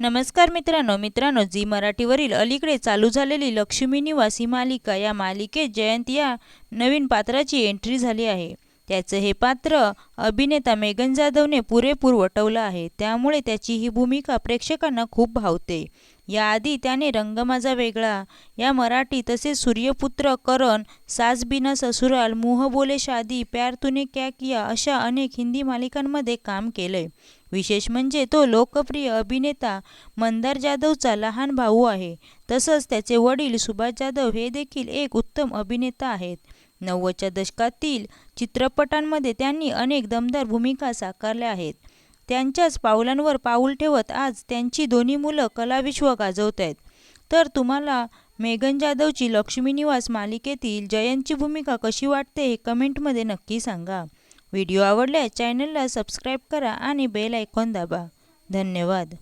नमस्कार मित्रांनो मित्रांनो झी मराठीवरील अलीकडे चालू झालेली लक्ष्मी निवास ही मालिका या मालिकेत जयंत या नवीन पात्राची एंट्री झाली आहे. त्याचं हे पात्र अभिनेता मेघन जाधवने पुरेपूर वटवलं आहे. त्यामुळे त्याची ही भूमिका प्रेक्षकांना खूप भावते. याआधी त्याने रंग माझा वेगळा या मराठी तसेच सूर्यपुत्र करण सास बिना ससुराल मोह बोले शादी प्यार तुने क्या किया अशा अनेक हिंदी मालिकांमध्ये काम केलंय. विशेष म्हणजे तो लोकप्रिय अभिनेता मंदार जाधवचा लहान भाऊ आहे. तसंच त्याचे वडील सुभाष जाधव हे देखील एक उत्तम अभिनेता आहेत. नव्वदच्या दशकातील चित्रपटांमध्ये त्यांनी अनेक दमदार भूमिका साकारल्या आहेत. त्यांच्याच पावलांवर पाऊल ठेवत आज त्यांची दोन्ही मुलं कलाविश्व गाजवत आहेत तर तुम्हाला मेघन जाधवची लक्ष्मी निवास मालिकेतील जयंतची भूमिका कशी वाटते हे कमेंटमध्ये नक्की सांगा. व्हिडिओ आवडल्यास चॅनलला सबस्क्राईब करा आणि बेल आयकॉन दाबा. धन्यवाद.